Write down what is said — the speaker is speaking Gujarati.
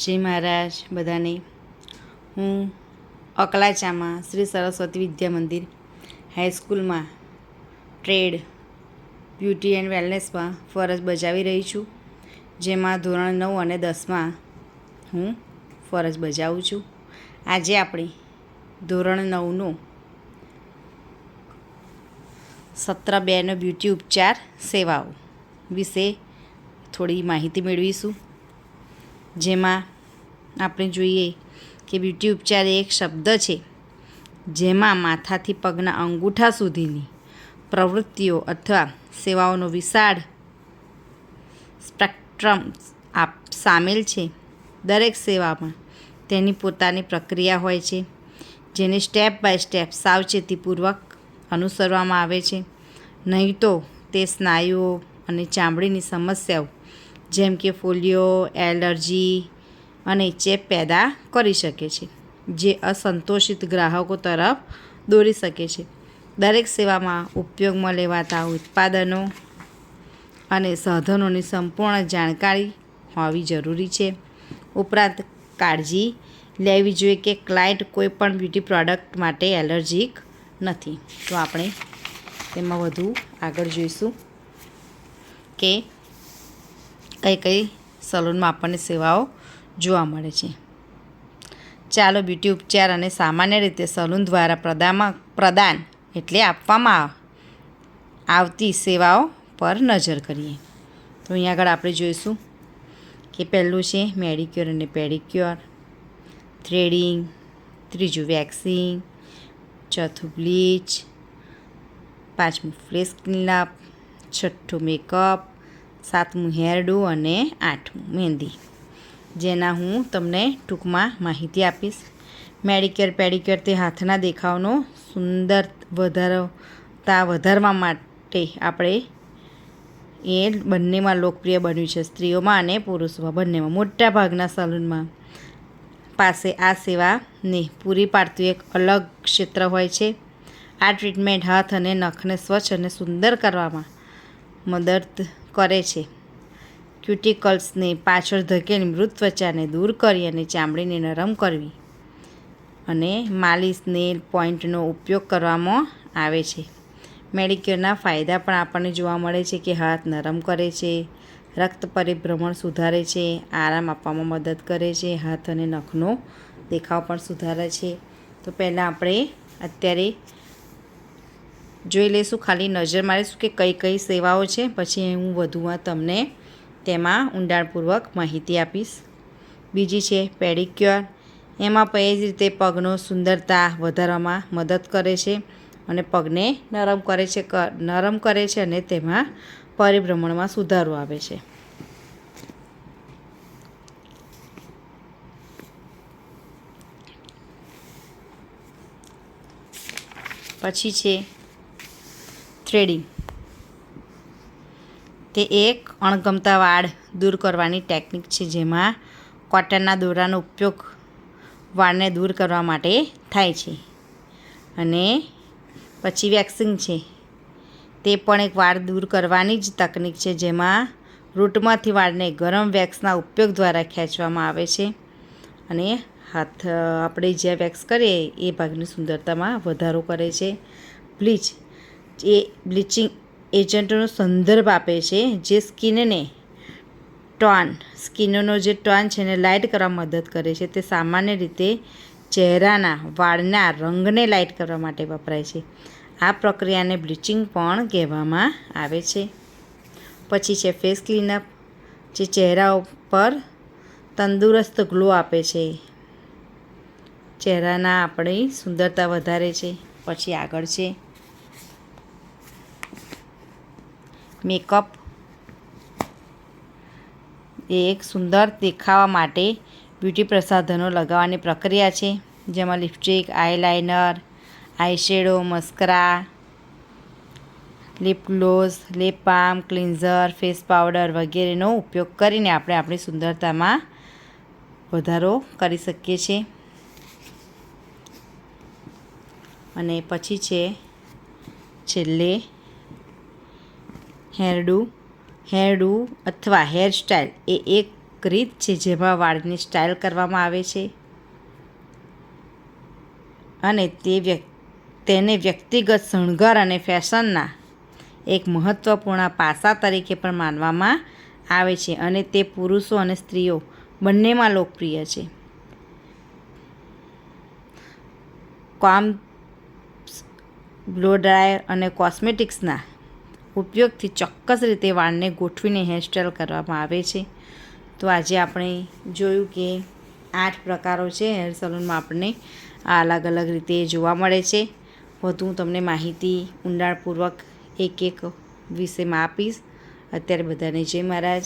જય મહારાજ, બધાને. હું અકલાચામાં શ્રી સરસ્વતી વિદ્યા મંદિર હાઈસ્કૂલમાં ટ્રેડ બ્યુટી એન્ડ વેલનેસમાં ફરજ બજાવી રહી છું. જેમાં ધોરણ નવ અને દસમાં હું ફરજ બજાવું છું. આજે આપણે ધોરણ નવનું સત્ર બેનો બ્યુટી ઉપચાર સેવાઓ વિશે થોડી માહિતી મેળવીશું. જેમાં આપણે જોઈએ કે બ્યુટી ઉપચાર એ એક શબ્દ છે, જેમાં માથાથી પગના અંગૂઠા સુધીની પ્રવૃત્તિઓ અથવા સેવાઓનો વિશાળ સ્પેક્ટ્રમ આપ સામેલ છે. દરેક સેવામાં તેની પોતાની પ્રક્રિયા હોય છે, જેને સ્ટેપ બાય સ્ટેપ સાવચેતીપૂર્વક અનુસરવામાં આવે છે. નહીં તો તે સ્નાયુઓ અને ચામડીની સમસ્યાઓ જેમ કે ફોલિયો, એલર્જી અને ચેપ પેદા કરી શકે છે, જે અસંતોષિત ગ્રાહકો તરફ દોરી શકે છે. દરેક સેવામાં ઉપયોગમાં લેવાતા ઉત્પાદનો અને સાધનોની સંપૂર્ણ જાણકારી હોવી જરૂરી છે. ઉપરાંત કાળજી લેવી જોઈએ કે ક્લાયન્ટ કોઈ પણ બ્યુટી પ્રોડક્ટ માટે એલર્જીક નથી. તો આપણે તેમાં વધુ આગળ જોઈશું કે કઈ કઈ સલૂનમાં આપણને સેવાઓ જોવા મળે છે. ચાલો બ્યુટી ઉપચાર અને સામાન્ય રીતે સલૂન દ્વારા પ્રદામાં, પ્રદાન એટલે આપવામાં આવતી સેવાઓ પર નજર કરીએ. તો અહીંયા આગળ આપણે જોઈશું કે પહેલું છે મેડિક્યોર અને પેડિક્યોર, થ્રેડિંગ, ત્રીજું વેક્સિંગ, ચોથું બ્લીચ, પાંચમું ફ્લેસ ક્લીનઅપ, છઠ્ઠું મેકઅપ સાતમું હેરડું અને આઠમું મહેંદી. જેના હું તમને ટૂંકમાં માહિતી આપીશ. મેડિક્યોર પેડિક્યોર તે હાથના દેખાવનો સુંદર વધારતા વધારવા માટે આપણે એ બંનેમાં લોકપ્રિય બન્યું છે. સ્ત્રીઓમાં અને પુરુષોમાં બંનેમાં. મોટા ભાગના સલૂનમાં પાસે આ સેવાને પૂરી પાડતું એક અલગ ક્ષેત્ર હોય છે. આ ટ્રીટમેન્ટ હાથ અને નખને સ્વચ્છ અને સુંદર કરવામાં મદદ કરે છે. ક્યુટિકલ્સને પાછળ ધકેલી મૃત ત્વચાને દૂર કરી અને ચામડીને નરમ કરવી અને માલિશ નેલ પોઈન્ટનો ઉપયોગ કરવામાં આવે છે. મેડિક્યોરના ફાયદા પણ આપણને જોવા મળે છે કે હાથ નરમ કરે છે, રક્ત પરિભ્રમણ સુધારે છે, આરામ આપવામાં મદદ કરે છે, હાથ અને નખનો દેખાવ પણ સુધારે છે. તો પહેલાં આપણે અત્યારે જોઈ લઈશું, ખાલી નજર મારીશું કે કઈ કઈ સેવાઓ છે. પછી હું વધુમાં તમને તેમાં ઊંડાણપૂર્વક માહિતી આપીશ. બીજી છે પેડિક્યોર. એમાં પણ જ રીતે પગનો સુંદરતા વધારવામાં મદદ કરે છે અને પગને નરમ કરે છે નરમ કરે છે અને તેમાં પરિભ્રમણમાં સુધારો આવે છે. પછી છે થ્રેડિંગ તે એક અણગમતા વાળ દૂર કરવાની ટેકનિક છે, જેમાં કોટનના દોરાનો ઉપયોગ વાળને દૂર કરવા માટે થાય છે. અને પછી વેક્સિંગ છે. તે પણ એક વાળ દૂર કરવાની જ તકનિક છે, જેમાં રૂટમાંથી વાળને ગરમ વેક્સના ઉપયોગ દ્વારા ખેંચવામાં આવે છે. અને હાથ, આપણે જ્યાં વેક્સ કરીએ એ ભાગની સુંદરતામાં વધારો કરે છે. બ્લીચ એ બ્લીચિંગ એજન્ટનો સંદર્ભ આપે છે, જે સ્કિનને ટોન, સ્કિનનો જે ટોન છે એને લાઇટ કરવા મદદ કરે છે. તે સામાન્ય રીતે ચહેરાના વાળના રંગને લાઇટ કરવા માટે વપરાય છે. આ પ્રક્રિયાને બ્લીચિંગ પણ કહેવામાં આવે છે. પછી છે ફેસ ક્લીનઅપ, જે ચહેરા ઉપર તંદુરસ્ત ગ્લો આપે છે. ચહેરાના આપણી સુંદરતા વધારે છે. પછી આગળ છે મેકઅપ એક સુંદર દેખાવા માટે બ્યુટી પ્રસાધનો લગાવવાની પ્રક્રિયા છે, જેમાં lipstick, eyeliner, eyeshadow, mascara, lip gloss, lip balm, cleanser, face powder વગેરેનો ઉપયોગ કરીને આપણે આપણી સુંદરતામાં વધારો કરી શકીએ છીએ. અને પછી છે છેલ્લે હેરડુ હેરડુ અથવા હેરસ્ટાઇલ એ એક રીત છે જેમાં વાળની સ્ટાઇલ કરવામાં આવે છે. અને તે તેને વ્યક્તિગત શણગાર અને ફેશનના એક મહત્ત્વપૂર્ણ પાસા તરીકે પણ માનવામાં આવે છે અને તે પુરુષો અને સ્ત્રીઓ બંનેમાં લોકપ્રિય છે. કોમ બ્લો ડ્રાયર અને કોસ્મેટિક્સના ઉપયોગથી ચોક્કસ રીતે વાળને ગોઠવીને હેરસ્ટાઈલ કરવામાં આવે છે. તો આજે આપણે જોયું કે આઠ પ્રકારો છે હેર સલૂનમાં આપણને આ અલગ અલગ રીતે જોવા મળે છે. વધુ હું તમને માહિતી ઊંડાણપૂર્વક એક એક વિષયમાં આપીશ. અત્યારે બધાને જય મહારાજ.